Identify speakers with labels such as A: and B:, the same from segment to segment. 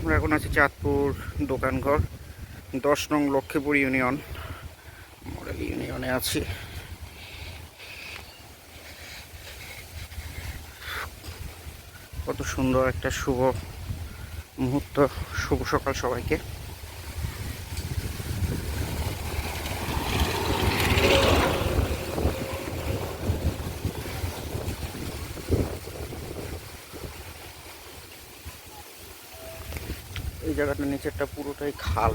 A: এখন আছি চাঁদপুর দোকানঘর, দশ নং লক্ষ্মীপুর ইউনিয়ন। মডেল ইউনিয়নে আছি। কত সুন্দর একটা শুভ মুহূর্ত, শুভ সকাল সবাইকে। এই জায়গাটা নিচেরটা পুরোটাই খাল।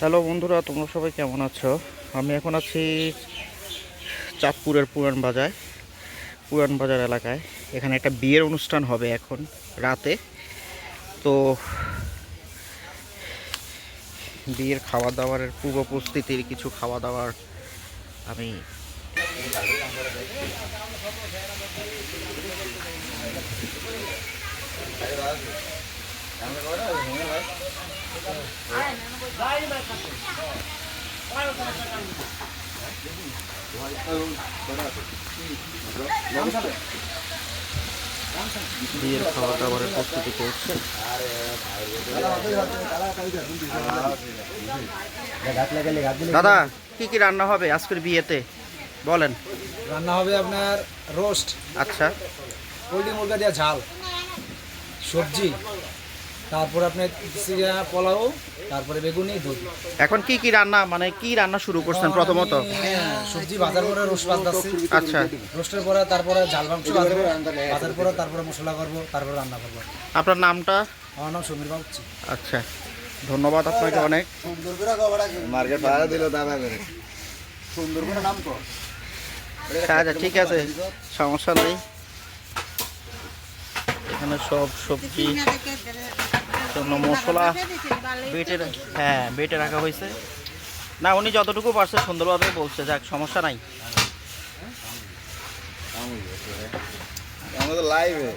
A: হ্যালো বন্ধুরা, তোমরা সবাই কেমন আছো? আমি এখন আছি চাঁদপুরের পুরান বাজার পুরান বাজার এলাকায়। এখানে একটা বিয়ের অনুষ্ঠান হবে এখন, রাতে। তো বিয়ের খাওয়া দাওয়ারের পূর্ব প্রস্তুতির কিছু খাওয়া দাওয়ার আমি বিয়ের খাওয়া দাওয়ারের প্রস্তুতি করছে দাদা কি কি রান্না হবে আজকের বিয়েতে? বলেন।
B: রান্না হবে আপনার রোস্ট
A: আচ্ছা।
B: পোলট্রি মুরগা দেওয়া ঝাল সবজি তারপর আপনার চিড়া পোলাও তারপরে বেগুনি দুধ
A: এখন কি কি রান্না মানে কি রান্না শুরু করছেন প্রথমত?
B: হ্যাঁ, সবজি ভাজার পরে রোস্ট বাজতেছে
A: আচ্ছা।
B: রোস্টের পরে তারপরে ঝাল মাংস ভাজবো ভাজার পরে তারপরে মশলা করব তারপরে রান্না করব।
A: আপনার নামটা?
B: আমার নাম সমীর বাবুচ্ছি
A: আচ্ছা। ধন্যবাদ আপনাকে অনেক।
C: মার্কেট ভাড়া দিল দাদা করে
A: আচ্ছা, ঠিক আছে। সমস্যা নেই। এখানে সব সবজি জন্য মশলা বেটে হ্যাঁ বেটে রাখা হয়েছে। না উনি যতটুকু পারছে সুন্দরভাবে বলছে যাক সমস্যা নাই।
C: আমাদের লাইভে